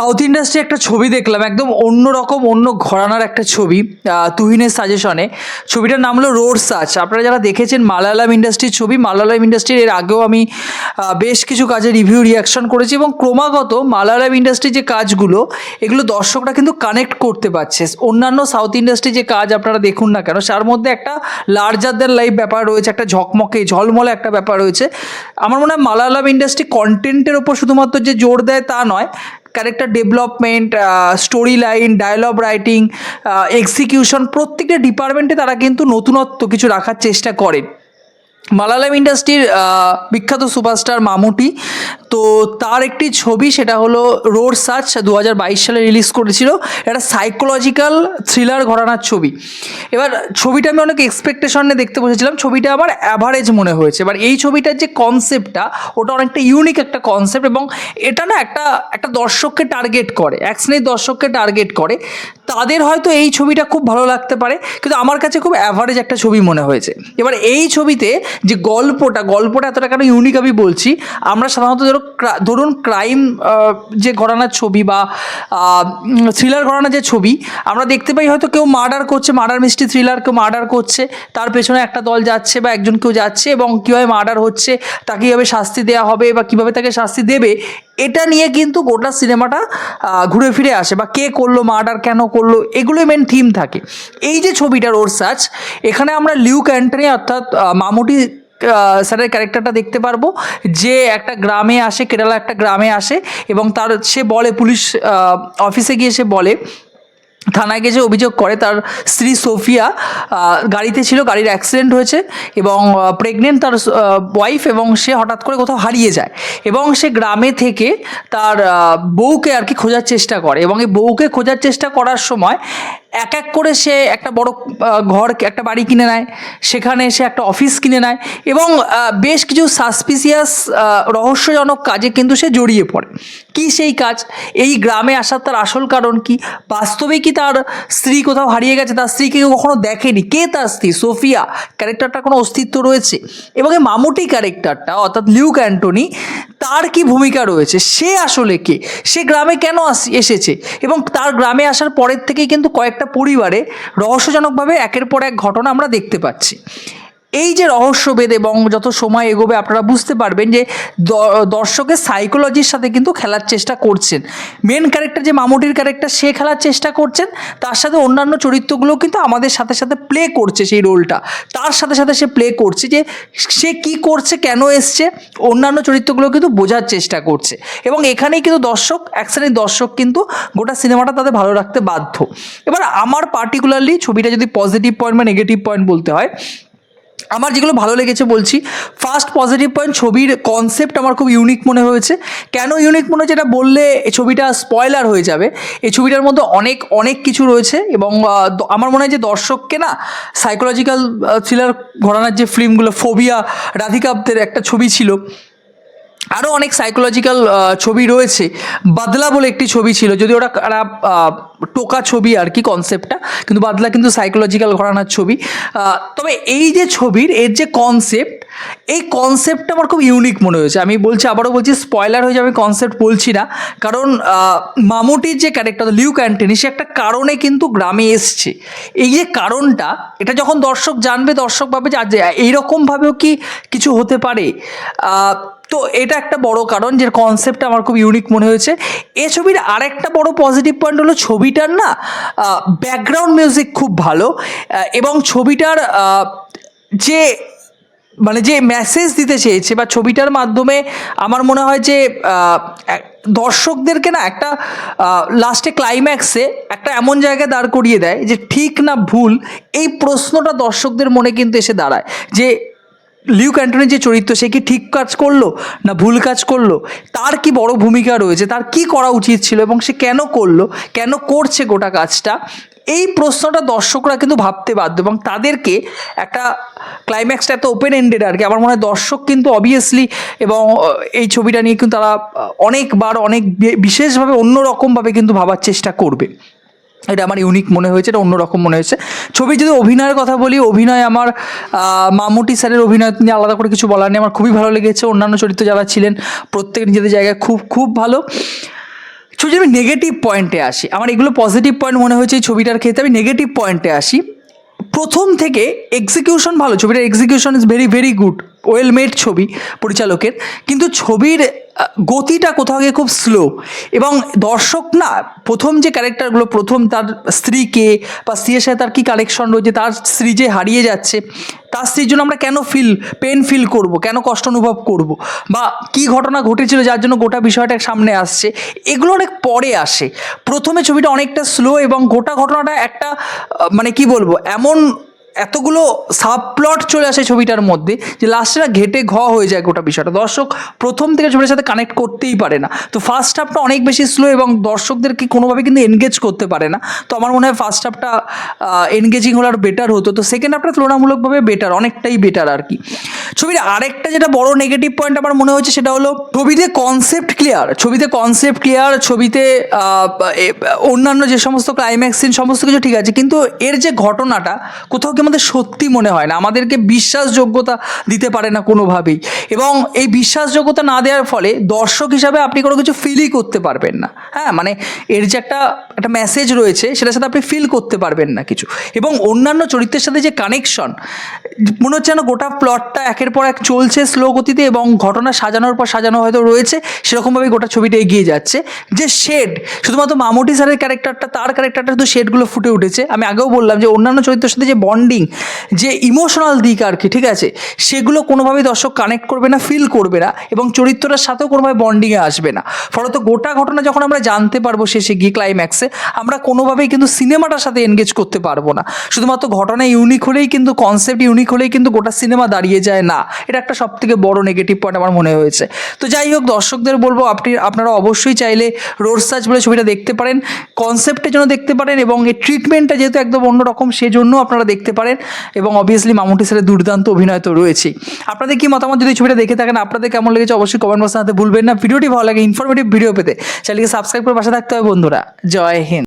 South industry একটা ছবি দেখলাম, একদম অন্য রকম, অন্য ঘরানার একটা ছবি তুহিনের সাজেশনে। ছবিটার নাম হলো রোড সার্চ। আপনারা যারা দেখেছেন মালায়ালাম ইন্ডাস্ট্রির ছবি, মালায়ালাম ইন্ডাস্ট্রির এর আগেও আমি বেশ কিছু কাজে রিভিউ রিয়াকশন করেছি এবং ক্রমাগত মালায়ালাম ইন্ডাস্ট্রির যে কাজগুলো, এগুলো দর্শকরা কিন্তু কানেক্ট করতে পারছে। অন্যান্য সাউথ ইন্ডাস্ট্রি যে কাজ আপনারা দেখুন না কেন, তার মধ্যে একটা লার্জার দ্যান লাইফ ব্যাপার রয়েছে, একটা ঝকমকে, ঝলমলে একটা ব্যাপার রয়েছে। আমার মনে হয় মালায়ালাম ইন্ডাস্ট্রি কন্টেন্টের ওপর শুধুমাত্র যে জোর দেয় তা নয় character development story line dialogue writing execution প্রত্যেকটা ডিপার্টমেন্টে তারা কিন্তু নতুনত্ব কিছু রাখার চেষ্টা করে মালায়ালাম ইন্ডাস্ট্রির বিখ্যাত সুপারস্টার মামুটি। তো তার একটি ছবি, সেটা হলো রোড সার্চ, দু হাজার বাইশ সালে রিলিজ করেছিল। এটা সাইকোলজিক্যাল থ্রিলার ঘরানার ছবি। এবার ছবিটা আমি অনেক এক্সপেকটেশন নিয়ে দেখতে বসেছিলাম। ছবিটা আমার অ্যাভারেজ মনে হয়েছে। এবার এই ছবিটার যে কনসেপ্টটা ওটা অনেকটা ইউনিক একটা কনসেপ্ট এবং এটা না একটা একটা দর্শককে টার্গেট করে এক শ্রেণির দর্শককে টার্গেট করে। তাদের হয়তো এই ছবিটা খুব ভালো লাগতে পারে, কিন্তু আমার কাছে খুব অ্যাভারেজ একটা ছবি মনে হয়েছে। এবার এই ছবিতে যে গল্পটা গল্পটা এতটা কেন ইউনিক আমি বলছি, আমরা সাধারণত ধরো ধরুন ক্রাইম যে ঘরানার ছবি বা থ্রিলার ঘরানার যে ছবি, আমরা দেখতে পাই হয়তো কেউ মার্ডার করছে মার্ডার মিস্ট্রি থ্রিলার কেউ মার্ডার করছে, তার পেছনে একটা দল যাচ্ছে বা একজন কেউ যাচ্ছে এবং কীভাবে মার্ডার হচ্ছে, তাকে কীভাবে শাস্তি দেওয়া হবে বা কীভাবে তাকে শাস্তি দেবে এটা নিয়ে কিন্তু গোটা সিনেমাটা ঘুরে ফিরে আসে বা কে করল, মার্ডার কেন করল, এগুলোই মেন থিম থাকে। এই যে ছবিটার ওর সার্চ এখানে আমরা লিউ অ্যান্টনি অর্থাৎ মামুটি স্যারের ক্যারেক্টারটা দেখতে পারব। যে একটা গ্রামে আসে, কেরালা একটা গ্রামে আসে এবং তার, সে বলে, পুলিশ অফিসে গিয়ে সে বলে থানায় গিয়ে যে অভিযোগ করে, তার স্ত্রী সোফিয়া গাড়িতে ছিল, গাড়ির অ্যাক্সিডেন্ট হয়েছে এবং প্রেগনেন্ট তার ওয়াইফ এবং সে হঠাৎ করে কোথাও হারিয়ে যায় এবং সে গ্রামে থেকে তার বউকে আর কি খোঁজার চেষ্টা করে এবং এই বউকে খোঁজার চেষ্টা করার সময় এক এক করে সে একটা বড় ঘর, একটা বাড়ি কিনে নেয়। সেখানে সে একটা অফিস কিনে নেয় এবং বেশ কিছু সাসপিসিয়াস রহস্যজনক কাজে কিন্তু সে জড়িয়ে পড়ে। কি সেই কাজ? এই গ্রামে আসার তার আসল কারণ কি? বাস্তবে কি তার স্ত্রী কোথাও হারিয়ে গেছে? তার স্ত্রীকে কেউ কখনো দেখেনি। কে তার স্ত্রী? সোফিয়া। ক্যারেক্টারটা কোনো অস্তিত্ব রয়েছে। এবং এই মামুটি ক্যারেক্টারটা অর্থাৎ লিউক অ্যান্টনি, তার কি ভূমিকা রয়েছে? সে আসলে কে? সে গ্রামে কেন এসেছে? এবং তার গ্রামে আসার পরের থেকেই কিন্তু কয়েকটা পরিবারে রহস্যজনকভাবে একের পর এক ঘটনা আমরা দেখতে পাচ্ছি। এই যে রহস্যভেদ এবং যত সময় এগোবে আপনারা বুঝতে পারবেন যে দর্শকের সাইকোলজির সাথে কিন্তু খেলার চেষ্টা করছেন। মেন ক্যারেক্টার যে মামুটির ক্যারেক্টার সে খেলার চেষ্টা করছেন। তার সাথে অন্যান্য চরিত্রগুলো কিন্তু আমাদের সাথে সাথে প্লে করছে সেই রোলটা তার সাথে সাথে সে প্লে করছে যে সে কি করছে, কেন এসছে, অন্যান্য চরিত্রগুলো কিন্তু বোঝার চেষ্টা করছে। এবং এখানেই কিন্তু দর্শক এক দর্শক কিন্তু গোটা সিনেমাটা তাদের ভালো রাখতে বাধ্য। এবার আমার পার্টিকুলারলি ছবিটা যদি পজিটিভ পয়েন্ট বা নেগেটিভ পয়েন্ট বলতে হয় আমার যেগুলো ভালো লেগেছে বলছি ফার্স্ট পজিটিভ পয়েন্ট ছবির কনসেপ্ট আমার খুব ইউনিক মনে হয়েছে। কেন ইউনিক মনে হয়েছে? এটা বললে ছবিটা স্পয়লার হয়ে যাবে। এই ছবিটার মধ্যে অনেক অনেক কিছু রয়েছে এবং আমার মনে হয় যে দর্শককে না সাইকোলজিক্যাল থ্রিলার ঘরানার যে ফিল্মগুলো ফোবিয়া রাধিকাপ্তের একটা ছবি ছিল। আরও অনেক সাইকোলজিক্যাল ছবি রয়েছে। বাদলা বলে একটি ছবি ছিল, যদি ওটা খারাপ টোকা ছবি আর কি কনসেপ্টটা কিন্তু বাদলা কিন্তু সাইকোলজিক্যাল ঘরানার ছবি। তবে এই যে ছবির, এর যে কনসেপ্ট এই কনসেপ্টটা আমার খুব ইউনিক মনে হয়েছে। আমি বলছি, আবারও বলছি স্পয়লার হয়ে যাবে কনসেপ্ট বলছি না। কারণ মামুটির যে ক্যারেক্টার লিউ অ্যান্টনি সে একটা কারণে কিন্তু গ্রামে এসছে। এই যে কারণটা, এটা যখন দর্শক জানবে, দর্শক ভাবে যে এইরকমভাবেও কি কিছু হতে পারে। তো এটা একটা বড় কারণ যে কনসেপ্টটা আমার খুব ইউনিক মনে হয়েছে। এ ছবির আরেকটা বড় পজিটিভ পয়েন্ট হলো ছবিটার না ব্যাকগ্রাউন্ড মিউজিক খুব ভালো এবং ছবিটার যে মানে যে মেসেজ দিতে চেয়েছে বা ছবিটার মাধ্যমে আমার মনে হয় যে দর্শকদেরকে না একটা লাস্টে ক্লাইম্যাক্সে একটা এমন জায়গায় দাঁড় করিয়ে দেয় যে ঠিক না ভুল এই প্রশ্নটা দর্শকদের মনে কিন্তু এসে দাঁড়ায় যে লিউ অ্যান্টনির যে চরিত্র সে কি ঠিক কাজ করল না ভুল কাজ করল? তার কি বড় ভূমিকা রয়েছে? তার কি করা উচিত ছিল এবং সে কেন করল? কেন করছে গোটা কাজটা? এই প্রশ্নটা দর্শকরা কিন্তু ভাবতে বাধ্য এবং তাদেরকে একটা ক্লাইম্যাক্সটা এত ওপেন এন্ডেড আর কি। আমার মনে হয় দর্শক কিন্তু অবভিয়াসলি এবং এই ছবিটা নিয়ে কিন্তু তারা অনেকবার, অনেক বিশেষভাবে অন্যরকমভাবে কিন্তু ভাবার চেষ্টা করবে। এটা আমার ইউনিক মনে হয়েছে, এটা অন্যরকম মনে হয়েছে। ছবি যদি অভিনয়ের কথা বলি, অভিনয় আমার মামুটি স্যারের অভিনয় নিয়ে আলাদা করে কিছু বলার নেই। আমার খুবই ভালো লেগেছে। অন্যান্য চরিত্র যারা ছিলেন, প্রত্যেক নিজেদের জায়গায় খুব খুব ভালো। ছবি আমি নেগেটিভ পয়েন্টে আসি। আমার এগুলো পজিটিভ পয়েন্ট মনে হয়েছে এই ছবিটার ক্ষেত্রে। আমি নেগেটিভ পয়েন্টে আসি। প্রথম থেকে এক্সিকিউশন ভালো। ছবিটার execution is very very good well made ছবি পরিচালকের। কিন্তু ছবির গতিটা কোথাও গিয়ে খুব স্লো এবং দর্শক না, প্রথম যে ক্যারেক্টারগুলো প্রথম তার স্ত্রীকে বা স্ত্রীর সাথে তার কী কানেকশন রয়েছে, তার স্ত্রী যে হারিয়ে যাচ্ছে, তার স্ত্রীর জন্য আমরা কেন ফিল পেন ফিল করব, কেন কষ্ট অনুভব করব, বা কি ঘটনা ঘটেছিল যার জন্য গোটা বিষয়টা সামনে আসছে, এগুলো অনেক পরে আসে। প্রথমে ছবিটা অনেকটা স্লো এবং গোটা ঘটনাটা একটা মানে কি বলব, এমন এতগুলো সাবপ্লট চলে আসে ছবিটার মধ্যে যে লাস্টে ঘেটে ঘ হয়ে যায় গোটা বিষয়টা। দর্শক প্রথম থেকে ছবিটার সাথে কানেক্ট করতেই পারে না। তো ফার্স্ট হাফটা অনেক বেশি স্লো এবং দর্শকদেরকে কোনোভাবে কিন্তু এনগেজ করতে পারে না। তো আমার মনে হয় ফার্স্ট হাফটা এনগেজিং হলে আর বেটার হতো। তো সেকেন্ড হাফটা তুলনামূলকভাবে বেটার অনেকটাই বেটার আর কি। ছবির আরেকটা যেটা বড় নেগেটিভ পয়েন্ট আমার মনে হচ্ছে সেটা হলো ছবিতে কনসেপ্ট ক্লিয়ার ছবিতে কনসেপ্ট ক্লিয়ার ছবিতে অন্যান্য যে সমস্ত ক্লাইম্যাক্স সিন সমস্ত কিছু ঠিক আছে। কিন্তু এর যে ঘটনাটা, কোথাও কি আমাদের সত্যি মনে হয় না। আমাদেরকে বিশ্বাসযোগ্যতা দিতে পারে না কোনোভাবেই। এবং এই বিশ্বাসযোগ্যতা না দেওয়ার ফলে দর্শক হিসাবে আপনি কোনো কিছু ফিলই করতে পারবেন না। হ্যাঁ মানে এর যে একটা একটা মেসেজ রয়েছে, সেটার সাথে আপনি ফিল করতে পারবেন না কিছু। এবং অন্যান্য চরিত্রের সাথে যে কানেকশন মনে হচ্ছে যেন গোটা প্লটটা একের পর এক চলছে স্লো গতিতে এবং ঘটনা সাজানোর পর সাজানো হয়তো রয়েছে সেরকমভাবেই গোটা ছবিটা এগিয়ে যাচ্ছে। যে শেড শুধুমাত্র মামুটি স্যারের ক্যারেক্টারটা তার ক্যারেক্টারটা শুধু শেডগুলো ফুটে উঠেছে। আমি আগেও বললাম যে অন্যান্য চরিত্রের সাথে যে বন্ডিং যে ইমোশনাল দিক আর কি, ঠিক আছে? সেগুলো কোনোভাবেই দর্শক কানেক্ট করবে না ফিল করবে না এবং চরিত্রটার সাথেও কোনোভাবে বন্ডিংয়ে আসবে না। ফলত গোটা ঘটনা যখন আমরা জানতে পারব শেষে গিয়ে ক্লাইম্যাক্সে আমরা কোনোভাবেই কিন্তু সিনেমাটার সাথে এনগেজ করতে পারব না। শুধুমাত্র ঘটনা ইউনিক হলেই কিন্তু কনসেপ্ট ইউনিক হলেই কিন্তু গোটা সিনেমা দাঁড়িয়ে যায় না। এটা একটা সব থেকে বড় নেগেটিভ পয়েন্ট আমার মনে হয়েছে। তো যাই হোক, দর্শকদের বলব, আপনি, আপনারা অবশ্যই চাইলে রোড সার্চ বলে ছবিটা দেখতে পারেন কনসেপ্টের জন্য দেখতে পারেন এবং এই ট্রিটমেন্টটা যেহেতু একদম অন্যরকম সেজন্য আপনারা দেখতে পারেন এবং অবভিয়াসলি মামুটি স্যারের দুর্দান্ত অভিনয় তো রয়েছেই। আপনাদের কি মতামত যদি ছবিটা দেখে থাকেন, আপনাদের কেমন লেগেছে অবশ্যই কমেন্ট বক্সে হাতে ভুলবেন না। ভিডিওটি ভালো লাগে ইনফরমেটিভ ভিডিও পেতে। চ্যানেলকে সাবস্ক্রাইব করে পাশে থাকতে হবে বন্ধুরা। জয় হিন্দ।